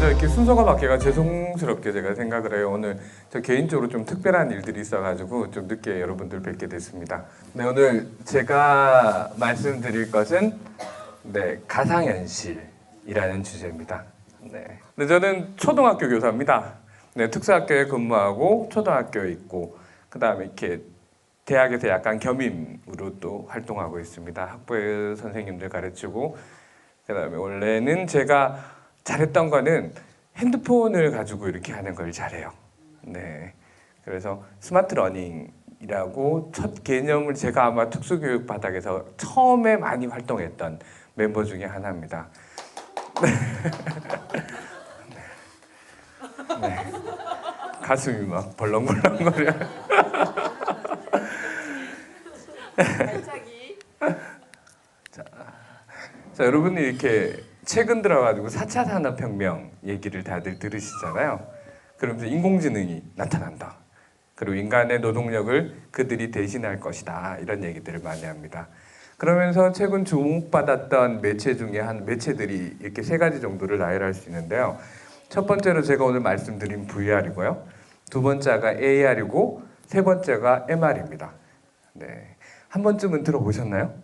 먼저 이렇게 순서가 바뀌가 죄송스럽게 제가 생각을 해요. 오늘 저 개인적으로 좀 특별한 일들이 있어가지고 좀 늦게 여러분들 뵙게 됐습니다. 네 오늘 제가 말씀드릴 것은 네 가상현실이라는 주제입니다. 네. 네 저는 초등학교 교사입니다. 네 특수학교에 근무하고 초등학교에 있고 그 다음에 이렇게 대학에서 약간 겸임으로 또 활동하고 있습니다. 학부의 선생님들 가르치고 그 다음에 원래는 제가 잘했던 거는 핸드폰을 가지고 이렇게 하는 걸 잘해요. 네. 그래서 스마트 러닝이라고 첫 개념을 제가 아마 특수교육 바닥에서 처음에 많이 활동했던 멤버 중에 하나입니다. 네. 네. 가슴이 막 벌렁벌렁거려. 발차기. 자, 여러분이 이렇게 최근 들어가지고 4차 산업혁명 얘기를 다들 들으시잖아요. 그러면서 인공지능이 나타난다. 그리고 인간의 노동력을 그들이 대신할 것이다. 이런 얘기들을 많이 합니다. 그러면서 최근 주목받았던 매체 중에 한 매체들이 이렇게 세 가지 정도를 나열할 수 있는데요. 첫 번째로 제가 오늘 말씀드린 VR이고요. 두 번째가 AR이고 세 번째가 MR입니다. 네. 한 번쯤은 들어보셨나요?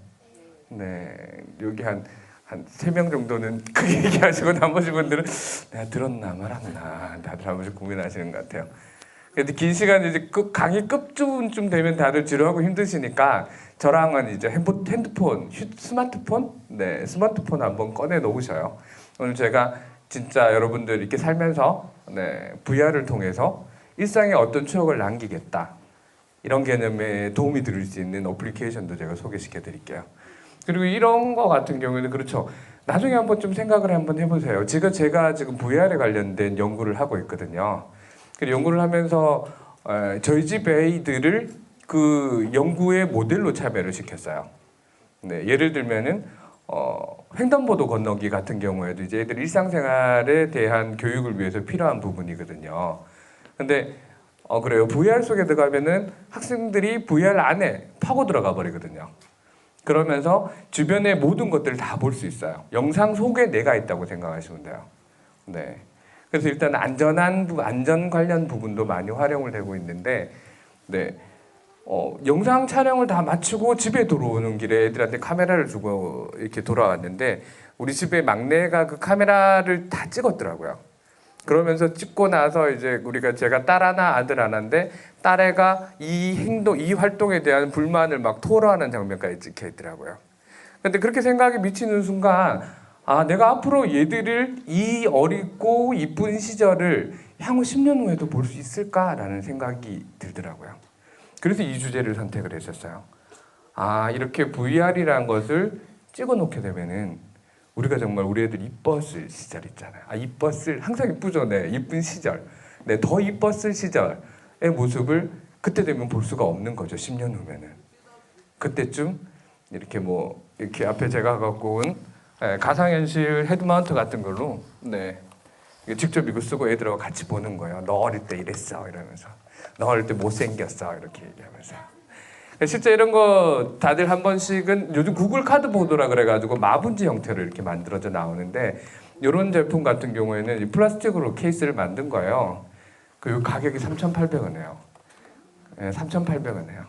네. 여기 한 한 세 명 정도는 크게 얘기하시고 나머지 분들은 내가 들었나 말았나 다들 한 번씩 고민하시는 것 같아요. 근데 긴 시간 이제 끝 강의 끝쯤쯤 되면 다들 지루하고 힘드시니까 저랑은 이제 핸드폰, 휴- 스마트폰, 네 스마트폰 한번 꺼내 놓으셔요. 오늘 제가 진짜 여러분들 이렇게 살면서 네 VR을 통해서 일상에 어떤 추억을 남기겠다 이런 개념에 도움이 드릴 수 있는 어플리케이션도 제가 소개시켜 드릴게요. 그리고 이런 거 같은 경우에는 그렇죠. 나중에 한번 좀 생각을 한번 해보세요. 지금 제가 지금 VR에 관련된 연구를 하고 있거든요. 그 연구를 하면서 어, 저희 집 아이들을 그 연구의 모델로 참여를 시켰어요. 네, 예를 들면은 어, 횡단보도 건너기 같은 경우에도 이제 애들 일상생활에 대한 교육을 위해서 필요한 부분이거든요. 근데 어 그래요. VR 속에 들어가면은 학생들이 VR 안에 파고 들어가 버리거든요. 그러면서 주변의 모든 것들을 다 볼 수 있어요. 영상 속에 내가 있다고 생각하시면 돼요. 네. 그래서 일단 안전한 부, 안전 관련 부분도 많이 활용을 되고 있는데, 네. 어, 영상 촬영을 다 마치고 집에 들어오는 길에 애들한테 카메라를 주고 이렇게 돌아왔는데 우리 집에 막내가 그 카메라를 다 찍었더라고요. 그러면서 찍고 나서 이제 우리가 제가 딸 하나 아들 하나인데 딸애가 이 행동 이 활동에 대한 불만을 막 토로하는 장면까지 찍혀 있더라고요. 근데 그렇게 생각이 미치는 순간 아 내가 앞으로 얘들을 이 어리고 이쁜 시절을 향후 10년 후에도 볼 수 있을까라는 생각이 들더라고요. 그래서 이 주제를 선택을 했었어요. 아 이렇게 VR이라는 것을 찍어놓게 되면은 우리가 정말 우리 애들 이뻤을 시절 있잖아요. 아 이뻤을 항상 이쁘죠, 네 이쁜 시절, 네더 이뻤을 시절의 모습을 그때 되면 볼 수가 없는 거죠. 10년 후면은. 그때쯤 이렇게 뭐 이렇게 앞에 제가 갖고 온 예, 가상현실 헤드마운트 같은 걸로 네 직접 이거 쓰고 애들하고 같이 보는 거예요. 너 어릴 때 이랬어. 이러면서. 너 어릴 때 못생겼어. 이렇게 얘기하면서 실제 이런 거 다들 한 번씩은 요즘 구글 카드 보드라 그래가지고 마분지 형태로 이렇게 만들어져 나오는데 이런 제품 같은 경우에는 이 플라스틱으로 케이스를 만든 거예요. 그 가격이 3,800원이에요. 네, 3,800원이에요.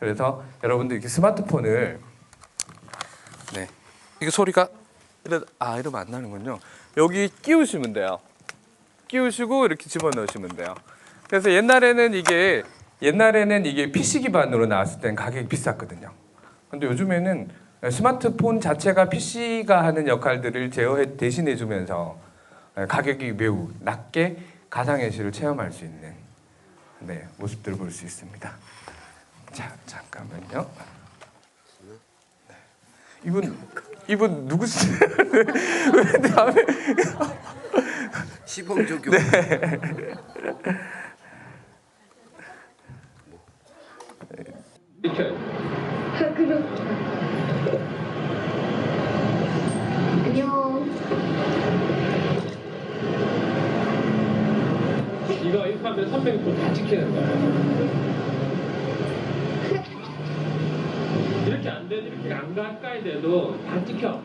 그래서 여러분들 이렇게 스마트폰을 네 이게 소리가 이래 아 이러면 안 나는군요. 여기 끼우시면 돼요. 끼우시고 이렇게 집어 넣으시면 돼요. 그래서 옛날에는 이게 옛날에는 이게 PC 기반으로 나왔을 땐 가격이 비쌌거든요. 근데 요즘에는 스마트폰 자체가 PC가 하는 역할들을 제어해 대신해 주면서 가격이 매우 낮게 가상현실을 체험할 수 있는 네, 모습들을 볼 수 있습니다. 자, 잠깐만요. 네. 이분 이분 누구시죠? 왜 다음에 시범 이렇게. 안녕. 이거 이렇게 300도 다 찍히는 거야. 이렇게 안 돼, 이렇게 안 가까이 돼도 다 찍혀.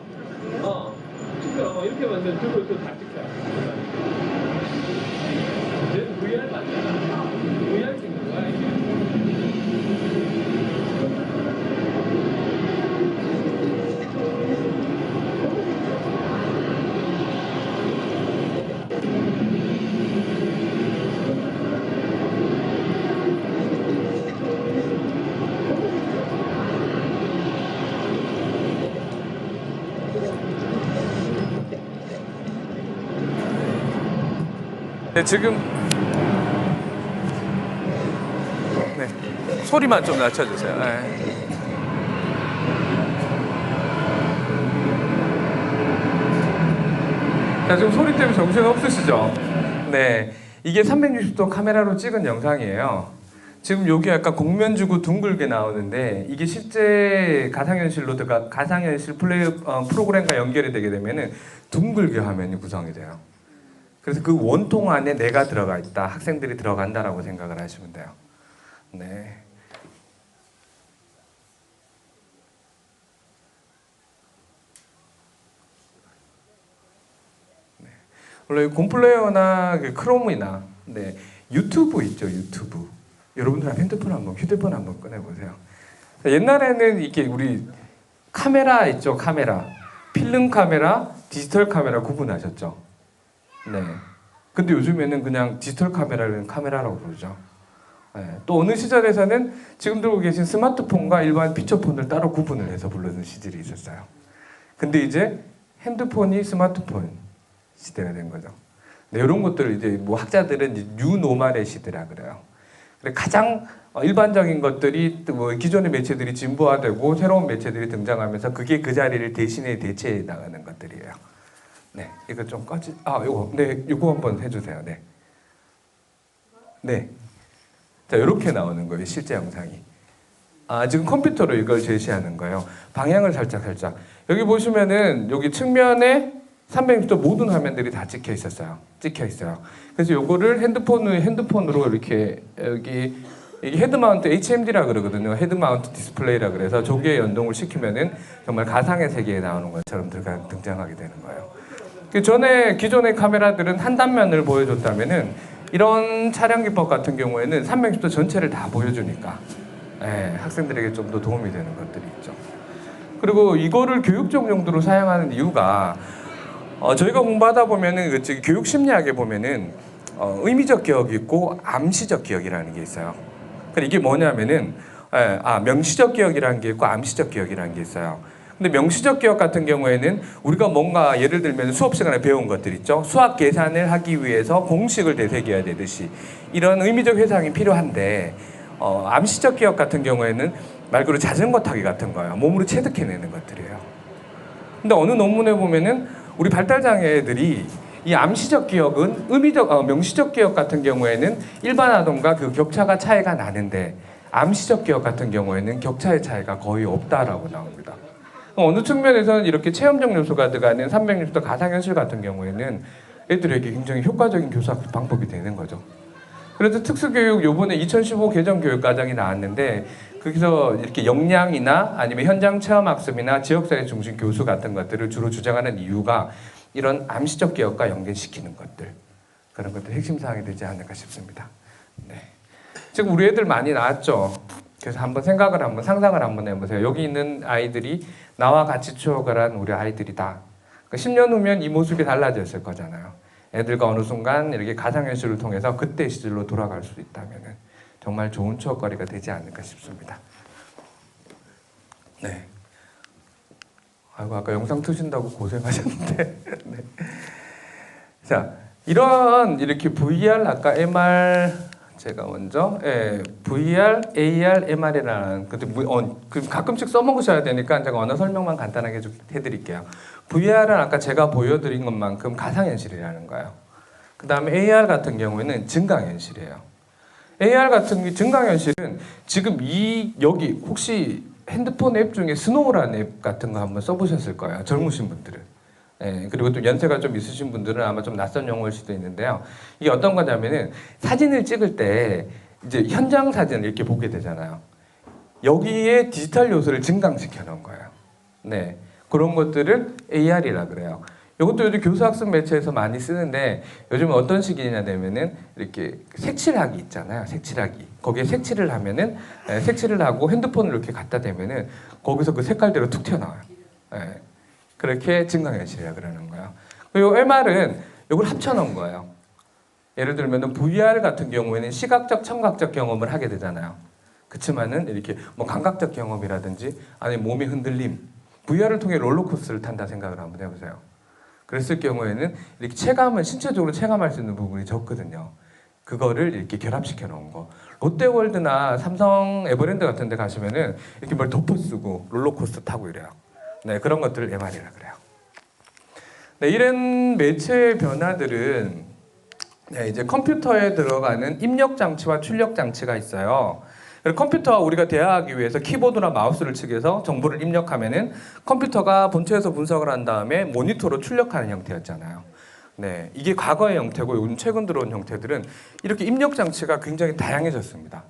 어. 찍혀. 어, 이렇게 완전 들고 있어도 다 찍혀. 얘는 VR 맞잖아. VR 네, 지금 네, 소리만 좀 낮춰주세요. 네. 자, 지금 소리 때문에 정신 없으시죠? 네, 이게 360도 카메라로 찍은 영상이에요. 지금 여기 약간 공면주고 둥글게 나오는데 이게 실제 가상현실로 들어가 가상현실 플레이 어, 프로그램과 연결이 되게 되면은 둥글게 화면이 구성이 돼요. 그래서 그 원통 안에 내가 들어가 있다, 학생들이 들어간다라고 생각을 하시면 돼요. 네. 네. 원래 곰플레이어나 그 크롬이나 네, 유튜브 있죠, 유튜브. 여러분들 핸드폰 한번, 휴대폰 한번 꺼내보세요. 옛날에는 이게 우리 카메라 있죠, 카메라. 필름 카메라, 디지털 카메라 구분하셨죠? 네. 근데 요즘에는 그냥 디지털 카메라를 카메라라고 부르죠. 네. 또 어느 시절에서는 지금 들고 계신 스마트폰과 일반 피처폰을 따로 구분을 해서 부르는 시절이 있었어요. 근데 이제 핸드폰이 스마트폰 시대가 된 거죠. 네, 이런 것들을 이제 뭐 학자들은 뉴노말의 시대라 그래요. 그래 가장 어, 일반적인 것들이 또뭐 기존의 매체들이 진보화되고 새로운 매체들이 등장하면서 그게 그 자리를 대신에 대체해 나가는 것들이에요. 네, 이거 좀 꺼지. 아, 요거, 네, 요거 한번 해주세요. 네, 네. 자, 이렇게 나오는 거예요. 실제 영상이. 아, 지금 컴퓨터로 이걸 제시하는 거예요. 방향을 살짝 살짝. 여기 보시면은 여기 측면에 360도 모든 화면들이 다 찍혀 있었어요. 찍혀 있어요. 그래서 요거를 핸드폰으로 핸드폰으로 이렇게 여기 이게 헤드 마운트 HMD라 그러거든요. 헤드 마운트 디스플레이라 그래서 조기에 연동을 시키면은 정말 가상의 세계에 나오는 것처럼 등장하게 되는 거예요. 그 전에 기존의 카메라들은 한 단면을 보여줬다면은 이런 촬영 기법 같은 경우에는 360도 전체를 다 보여주니까 예, 학생들에게 좀 더 도움이 되는 것들이 있죠. 그리고 이거를 교육적 용도로 사용하는 이유가 어, 저희가 공부하다 보면은 그 교육 심리학에 보면은 어, 의미적 기억이 있고 암시적 기억이라는 게 있어요. 그러니까 이게 뭐냐면은 예, 아 명시적 기억이라는 게 있고 암시적 기억이라는 게 있어요. 근데 명시적 기억 같은 경우에는 우리가 뭔가 예를 들면 수업 시간에 배운 것들 있죠. 수학 계산을 하기 위해서 공식을 되새겨야 되듯이 이런 의미적 회상이 필요한데 어, 암시적 기억 같은 경우에는 말 그대로 자전거 타기 같은 거예요. 몸으로 체득해내는 것들이에요. 근데 어느 논문에 보면은 우리 발달 장애들이 이 암시적 기억은 의미적 어, 명시적 기억 같은 경우에는 일반 아동과 그 격차가 차이가 나는데 암시적 기억 같은 경우에는 격차의 차이가 거의 없다라고 나옵니다. 어느 측면에서는 이렇게 체험적 요소가 들어가는 360도 가상현실 같은 경우에는 애들에게 굉장히 효과적인 교사 방법이 되는 거죠. 그래서 특수교육 요번에 2015 개정 교육과정이 나왔는데 거기서 이렇게 역량이나 아니면 현장 체험 학습이나 지역사회 중심 교수 같은 것들을 주로 주장하는 이유가 이런 암시적 기억과 연결시키는 것들 그런 것들 핵심 사항이 되지 않을까 싶습니다. 네. 지금 우리 애들 많이 나왔죠. 그래서 한번 생각을 한번 상상을 한번 해보세요. 여기 있는 아이들이 나와 같이 추억을 한 우리 아이들이다. 그 10년 후면 이 모습이 달라졌을 거잖아요. 애들과 어느 순간 이렇게 가상현실을 통해서 그때 시절로 돌아갈 수 있다면 정말 좋은 추억거리가 되지 않을까 싶습니다. 네. 아이고 아까 영상 트신다고 고생하셨는데. 네. 자 이런 이렇게 VR 아까 MR 제가 먼저 예, VR, AR, MR이라는 뭐, 어, 그 가끔씩 써먹으셔야 되니까 제가 언어 설명만 간단하게 좀 해드릴게요. VR은 아까 제가 보여드린 것만큼 가상현실이라는 거예요. 그 다음에 AR 같은 경우에는 증강현실이에요. AR 같은 게 증강현실은 지금 이 여기 혹시 핸드폰 앱 중에 스노우라는 앱 같은 거 한번 써보셨을 거예요. 젊으신 분들은. 예, 그리고 또 연세가 좀 있으신 분들은 아마 좀 낯선 용어일 수도 있는데요. 이게 어떤 거냐면은 사진을 찍을 때 이제 현장 사진을 이렇게 보게 되잖아요. 여기에 디지털 요소를 증강시켜 놓은 거예요. 네. 그런 것들을 AR이라 그래요. 이것도 요즘 교수학습 매체에서 많이 쓰는데 요즘 어떤 식이냐 되면은 이렇게 색칠하기 있잖아요. 색칠하기. 거기에 색칠을 하면은 예, 색칠을 하고 핸드폰을 이렇게 갖다 대면은 거기서 그 색깔대로 툭 튀어나와요. 예. 그렇게 증강현실이라 그러는 거예요. 그리고 MR은 이걸 합쳐놓은 거예요. 예를 들면 VR 같은 경우에는 시각적, 청각적 경험을 하게 되잖아요. 그렇지만은 이렇게 뭐 감각적 경험이라든지 아니면 몸의 흔들림, VR을 통해 롤러코스터를 탄다 생각을 한번 해보세요. 그랬을 경우에는 이렇게 체감을 신체적으로 체감할 수 있는 부분이 적거든요. 그거를 이렇게 결합시켜 놓은 거. 롯데월드나 삼성 에버랜드 같은 데 가시면은 이렇게 뭘 덮어 쓰고 롤러코스터 타고 이래요. 네, 그런 것들을 MR이라 그래요. 네, 이런 매체의 변화들은 네, 이제 컴퓨터에 들어가는 입력 장치와 출력 장치가 있어요. 컴퓨터와 우리가 대화하기 위해서 키보드나 마우스를 치게해서 정보를 입력하면은 컴퓨터가 본체에서 분석을 한 다음에 모니터로 출력하는 형태였잖아요. 네, 이게 과거의 형태고 요즘 최근 들어온 형태들은 이렇게 입력 장치가 굉장히 다양해졌습니다.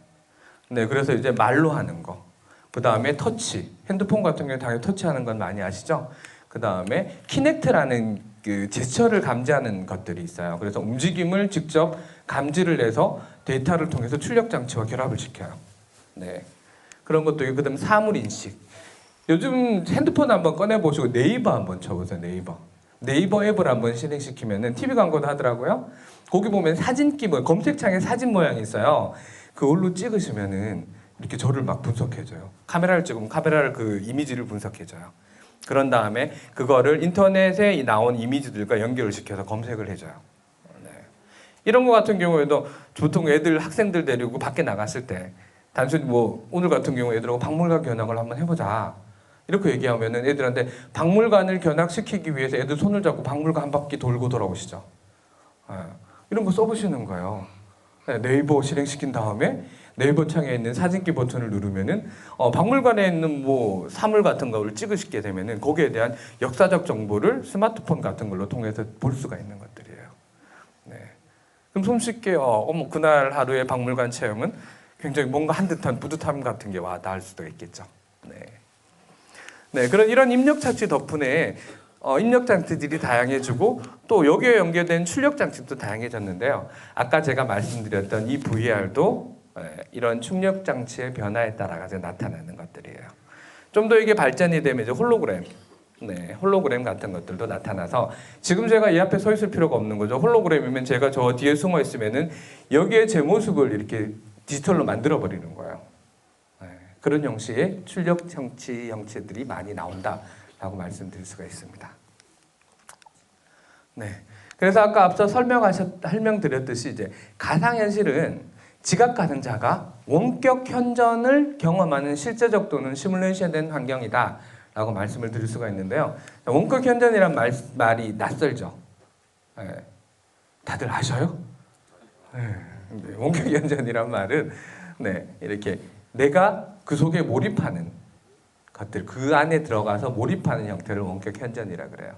네, 그래서 이제 말로 하는 거, 그 다음에 터치, 핸드폰 같은 경우에 당연히 터치하는 건 많이 아시죠? 그 다음에 키넥트라는 그 제스처를 감지하는 것들이 있어요. 그래서 움직임을 직접 감지를 해서 데이터를 통해서 출력 장치와 결합을 시켜요. 네, 그런 것도 있고 그다음 사물 인식. 요즘 핸드폰 한번 꺼내 보시고 네이버 한번 쳐 보세요. 네이버. 네이버 앱을 한번 실행시키면은 TV 광고도 하더라고요. 거기 보면 사진기 뭐 검색창에 사진 모양이 있어요. 그걸로 찍으시면은 이렇게 저를 막 분석해줘요. 카메라를 찍으면 카메라를 그 이미지를 분석해줘요. 그런 다음에 그거를 인터넷에 이 나온 이미지들과 연결을 시켜서 검색을 해줘요. 네. 이런 거 같은 경우에도 보통 애들 학생들 데리고 밖에 나갔을 때 단순히 뭐 오늘 같은 경우 애들하고 박물관 견학을 한번 해보자 이렇게 얘기하면은 애들한테 박물관을 견학시키기 위해서 애들 손을 잡고 박물관 한 바퀴 돌고 돌아오시죠. 예. 이런 거 써보시는 거예요. 네, 네이버 실행시킨 다음에 네이버 창에 있는 사진기 버튼을 누르면은 어, 박물관에 있는 뭐 사물 같은 거를 찍으시게 되면은 거기에 대한 역사적 정보를 스마트폰 같은 걸로 통해서 볼 수가 있는 것들이에요. 네. 그럼 손쉽게 어, 어머 그날 하루의 박물관 체험은 굉장히 뭔가 한 듯한 뿌듯함 같은 게 와 닿을 수도 있겠죠. 네. 네, 그런 이런 입력 장치 덕분에 어, 입력 장치들이 다양해지고 또 여기에 연계된 출력 장치도 다양해졌는데요. 아까 제가 말씀드렸던 이 VR도 예, 이런 출력 장치의 변화에 따라 가지고 나타나는 것들이에요. 좀 더 이게 발전이 되면 이제 홀로그램, 네, 홀로그램 같은 것들도 나타나서 지금 제가 이 앞에 서 있을 필요가 없는 거죠. 홀로그램이면 제가 저 뒤에 숨어 있으면은 여기에 제 모습을 이렇게 디지털로 만들어 버리는 거예요. 네, 그런 형식의 출력 장치 형체들이 많이 나온다라고 말씀드릴 수가 있습니다. 네. 그래서 아까 앞서 설명하셨 설명드렸듯이 이제 가상 현실은 지각 가능자가 원격 현전을 경험하는 실제적 또는 시뮬레이션된 환경이다 라고 말씀을 드릴 수가 있는데요. 원격 현전이란 말, 말이 낯설죠. 네. 다들 아셔요? 네. 네. 원격 현전이란 말은 네, 이렇게 내가 그 속에 몰입하는 것들, 그 안에 들어가서 몰입하는 형태를 원격 현전이라 그래요.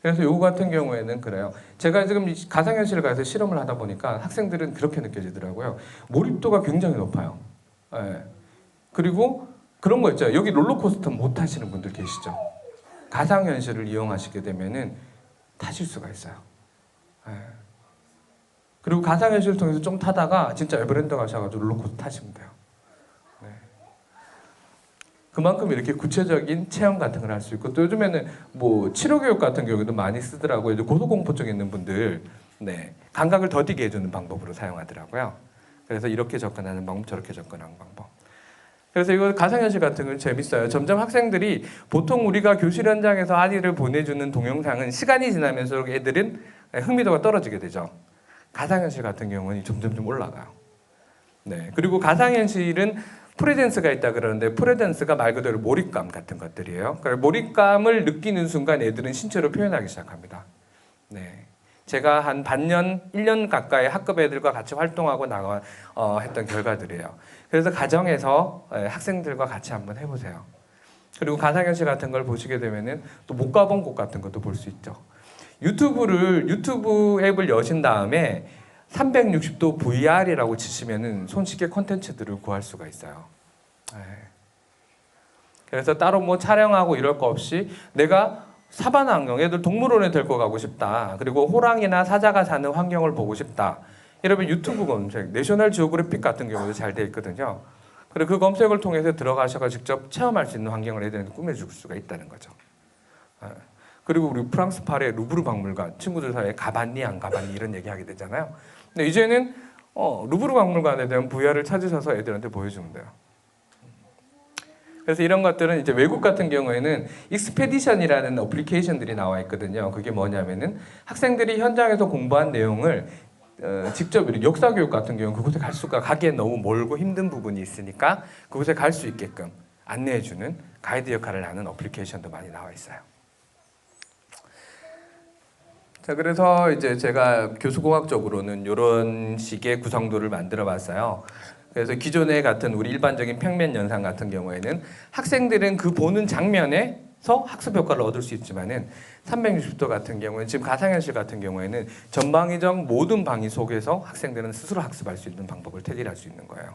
그래서 요거 같은 경우에는 그래요. 제가 지금 이 가상현실을 가서 실험을 하다 보니까 학생들은 그렇게 느껴지더라고요. 몰입도가 굉장히 높아요. 예. 그리고 그런 거 있죠. 여기 롤러코스터 못 타시는 분들 계시죠. 가상현실을 이용하시게 되면은 타실 수가 있어요. 예. 그리고 가상현실을 통해서 좀 타다가 진짜 에버랜드 가셔가지고 롤러코스터 타시면 돼요. 네. 그만큼 이렇게 구체적인 체험 같은 걸 할 수 있고 또 요즘에는 뭐 치료 교육 같은 경우도 많이 쓰더라고요. 이제 고소공포증 있는 분들 네 감각을 더디게 해주는 방법으로 사용하더라고요. 그래서 이렇게 접근하는 방법, 저렇게 접근하는 방법. 그래서 이거 가상현실 같은 건 재밌어요. 점점 학생들이 보통 우리가 교실 현장에서 아이를 보내주는 동영상은 시간이 지나면서 애들은 흥미도가 떨어지게 되죠. 가상현실 같은 경우는 점점 좀 올라가요. 네. 그리고 가상현실은 프레젠스가 있다 그러는데 프레젠스가 말 그대로 몰입감 같은 것들이에요. 그러니까 몰입감을 느끼는 순간 애들은 신체로 표현하기 시작합니다. 네. 제가 한 반년, 1년 가까이 학급 애들과 같이 활동하고 나가 어, 했던 결과들이에요. 그래서 가정에서 예, 학생들과 같이 한번 해보세요. 그리고 가상현실 같은 걸 보시게 되면은 또 못 가본 곳 같은 것도 볼 수 있죠. 유튜브를 유튜브 앱을 여신 다음에 360도 VR이라고 치시면은 손쉽게 콘텐츠들을 구할 수가 있어요. 네. 그래서 따로 뭐 촬영하고 이럴 거 없이 내가 사바나 환경, 애들 동물원에 데리고 가고 싶다. 그리고 호랑이나 사자가 사는 환경을 보고 싶다. 이러면 유튜브 검색, 내셔널 지오그래픽 같은 경우도 잘 돼 있거든요. 그리고 그 검색을 통해서 들어가셔서 직접 체험할 수 있는 환경을 애들한테 꾸며줄 수가 있다는 거죠. 네. 그리고 우리 프랑스 파리의 루브르 박물관 친구들 사이에 가봤니 안 가봤니 이런 얘기하게 되잖아요. 근데 이제는 어, 루브르 박물관에 대한 VR을 찾으셔서 애들한테 보여주면 돼요. 그래서 이런 것들은 이제 외국 같은 경우에는 익스페디션이라는 어플리케이션들이 나와 있거든요. 그게 뭐냐면은 학생들이 현장에서 공부한 내용을 어, 직접 역사 교육 같은 경우는 그곳에 갈 수가 가기엔 너무 멀고 힘든 부분이 있으니까 그곳에 갈 수 있게끔 안내해주는 가이드 역할을 하는 어플리케이션도 많이 나와 있어요. 자 그래서 이제 제가 교수공학적으로는 이런 식의 구성도를 만들어 봤어요. 그래서 기존의 같은 우리 일반적인 평면 연상 같은 경우에는 학생들은 그 보는 장면에서 학습 효과를 얻을 수 있지만은 360도 같은 경우는 지금 가상현실 같은 경우에는 전방위적 모든 방위 속에서 학생들은 스스로 학습할 수 있는 방법을 테디할 수 있는 거예요.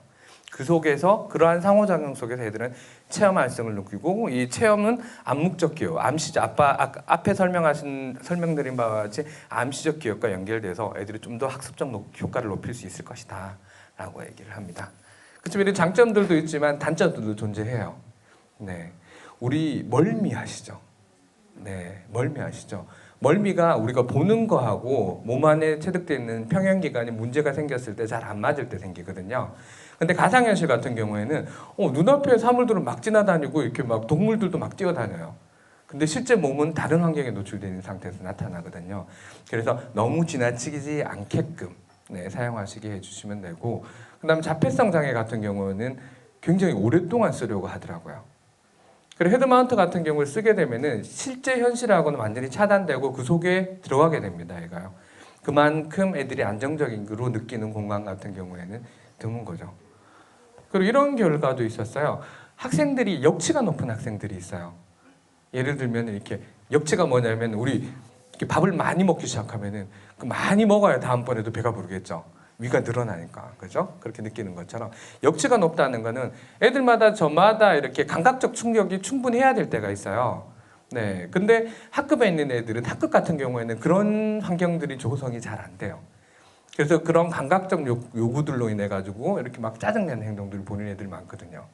그 속에서 그러한 상호작용 속에서 애들은 체험 활성을 느끼고 이 체험은 암묵적 기억, 암시적 아빠 아, 앞에 설명하신 설명드린 바와 같이 암시적 기억과 연결돼서 애들이 좀 더 학습적 높- 효과를 높일 수 있을 것이다라고 얘기를 합니다. 그렇지만 이런 장점들도 있지만 단점들도 존재해요. 네, 우리 멀미하시죠? 네, 멀미하시죠? 멀미가 우리가 보는 거하고 몸 안에 체득되어 있는 평형 기관이 문제가 생겼을 때 잘 안 맞을 때 생기거든요. 근데 가상현실 같은 경우에는 어, 눈앞에 사물들은 막 지나다니고 이렇게 막 동물들도 막 뛰어다녀요. 근데 실제 몸은 다른 환경에 노출되어 있는 상태에서 나타나거든요. 그래서 너무 지나치지 않게끔 네, 사용하시게 해주시면 되고 그 다음에 자폐성 장애 같은 경우는 굉장히 오랫동안 쓰려고 하더라고요. 그리고 헤드마운트 같은 경우를 쓰게 되면은 실제 현실하고는 완전히 차단되고 그 속에 들어가게 됩니다. 얘가요. 그만큼 애들이 안정적인 거로 느끼는 공간 같은 경우에는 드문 거죠. 그리고 이런 결과도 있었어요. 학생들이 역치가 높은 학생들이 있어요. 예를 들면 이렇게 역치가 뭐냐면 우리 밥을 많이 먹기 시작하면은 그 많이 먹어야 다음번에도 배가 부르겠죠. 위가 늘어나니까 그죠? 그렇게 느끼는 것처럼 역치가 높다는 거는 애들마다 저마다 이렇게 감각적 충격이 충분해야 될 때가 있어요. 네, 근데 학급에 있는 애들은 학급 같은 경우에는 그런 환경들이 조성이 잘 안 돼요. 그래서 그런 감각적 요, 요구들로 인해 가지고 이렇게 막 짜증내는 행동들을 보이는 애들이 많거든요.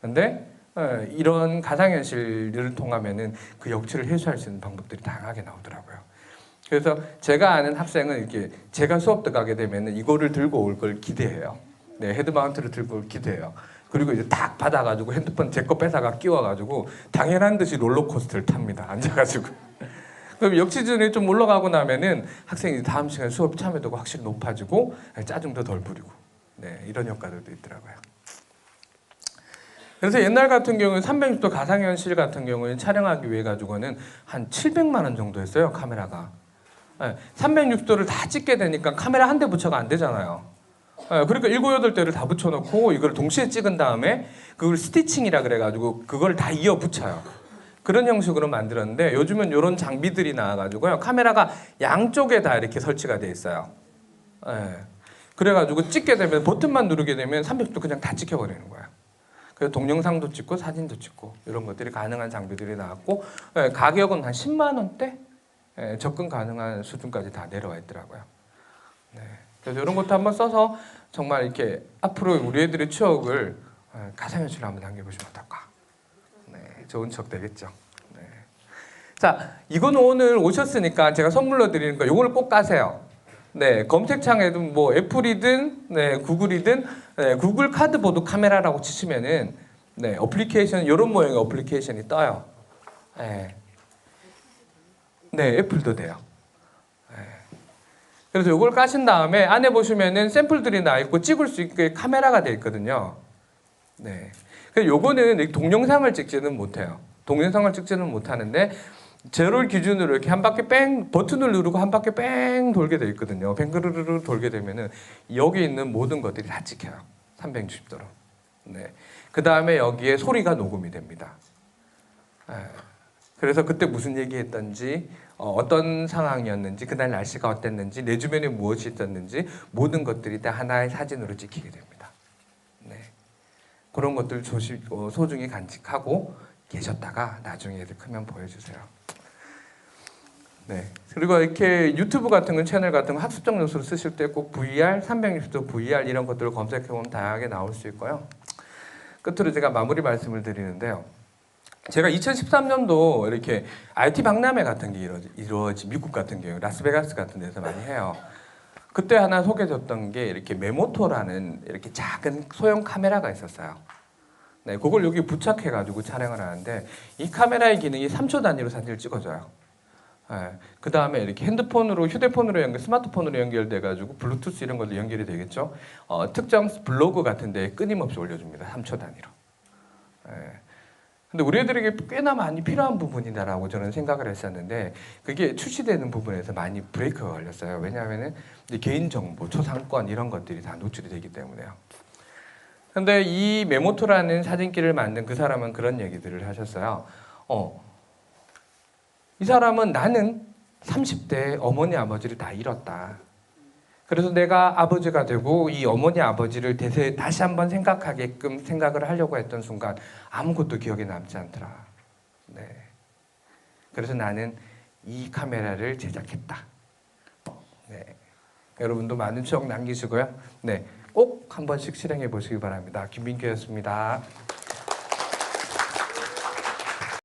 근데 어, 이런 가상현실을 통하면은 그 역치를 해소할 수 있는 방법들이 다양하게 나오더라고요. 그래서 제가 아는 학생은 이렇게 제가 수업 들어가게 되면은 이거를 들고 올 걸 기대해요. 네, 헤드마운트를 들고 올 기대해요. 그리고 이제 딱 받아가지고 핸드폰 제 거 뺏어가 끼워가지고 당연한 듯이 롤러코스터를 탑니다. 앉아가지고. 그럼 역치준이 좀 올라가고 나면은 학생이 다음 시간에 수업 참여도가 확실히 높아지고 짜증도 덜 부리고 네, 이런 효과들도 있더라고요. 그래서 옛날 같은 경우는 360도 가상현실 같은 경우는 촬영하기 위해 가지고는 한 700만 원 정도 했어요 카메라가. 네, 360도를 다 찍게 되니까 카메라 한 대 붙여가 안 되잖아요. 네, 그러니까 일곱 여덟 대를 다 붙여놓고 이걸 동시에 찍은 다음에 그걸 스티칭이라 그래가지고 그걸 다 이어 붙여요. 그런 형식으로 만들었는데 요즘은 이런 장비들이 나와가지고요 카메라가 양쪽에 다 이렇게 설치가 돼 있어요. 네. 그래가지고 찍게 되면 버튼만 누르게 되면 360도 그냥 다 찍혀버리는 거예요. 그래서 동영상도 찍고 사진도 찍고 이런 것들이 가능한 장비들이 나왔고 예, 가격은 한 10만 원대 예, 접근 가능한 수준까지 다 내려와 있더라고요. 네. 그래서 이런 것도 한번 써서 정말 이렇게 앞으로 우리 애들의 추억을 예, 가상현실로 한번 남겨보시면 어떨까? 네, 좋은 추억 되겠죠. 네. 자, 이거는 오늘 오셨으니까 제가 선물로 드리는 거 이걸 꼭 까세요. 네, 검색창에도 뭐 애플이든 네, 구글이든 네, 구글 카드보드 카메라라고 치시면은 네, 어플리케이션 이런 모양의 어플리케이션이 떠요. 네. 네, 애플도 돼요. 네. 그래서 이걸 까신 다음에 안에 보시면은 샘플들이 나 있고 찍을 수 있게 카메라가 돼 있거든요. 네. 그래서 요거는 동영상을 찍지는 못해요. 동영상을 찍지는 못하는데 제로를 기준으로 이렇게 한 바퀴 뺑 버튼을 누르고 한 바퀴 뺑 돌게 돼 있거든요. 뱅그르르 돌게 되면은 여기 있는 모든 것들이 다 찍혀요. 360도로. 네. 그 다음에 여기에 소리가 녹음이 됩니다. 예. 그래서 그때 무슨 얘기했던지 어, 떤 상황이었는지 그날 날씨가 어땠는지 내 주변에 무엇이 있었는지 모든 것들이 다 하나의 사진으로 찍히게 됩니다. 네. 그런 것들 조심 어, 소중히 간직하고 계셨다가 나중에 애들 크면 보여주세요. 네. 그리고 이렇게 유튜브 같은 건 채널 같은 거 학습적 요소를 쓰실 때 꼭 VR, 360도 VR 이런 것들을 검색해 보면 다양하게 나올 수 있고요. 끝으로 제가 마무리 말씀을 드리는데요. 제가 2013년도 이렇게 IT 박람회 같은 게 이루어지 미국 같은 경우 라스베가스 같은 데서 많이 해요. 그때 하나 소개해줬던 게 이렇게 메모토라는 이렇게 작은 소형 카메라가 있었어요. 네, 그걸 여기 부착해가지고 촬영을 하는데 이 카메라의 기능이 3초 단위로 사진을 찍어줘요. 네, 그 다음에 이렇게 핸드폰으로, 휴대폰으로 연결, 스마트폰으로 연결돼가지고 블루투스 이런 것도 연결이 되겠죠. 어, 특정 블로그 같은데 끊임없이 올려줍니다. 3초 단위로. 네. 근데 우리 애들에게 꽤나 많이 필요한 부분이다라고 저는 생각을 했었는데 그게 출시되는 부분에서 많이 브레이크가 걸렸어요. 왜냐하면은 개인정보, 초상권 이런 것들이 다 노출이 되기 때문에요. 근데 이 메모토라는 사진기를 만든 그 사람은 그런 얘기들을 하셨어요. 어, 이 사람은 나는 30대 어머니 아버지를 다 잃었다. 그래서 내가 아버지가 되고 이 어머니 아버지를 대세 다시 한번 생각하게끔 생각을 하려고 했던 순간 아무것도 기억에 남지 않더라. 네. 그래서 나는 이 카메라를 제작했다. 네. 여러분도 많은 추억 남기시고요. 네. 꼭 한 번씩 실행해 보시기 바랍니다. 김민규였습니다.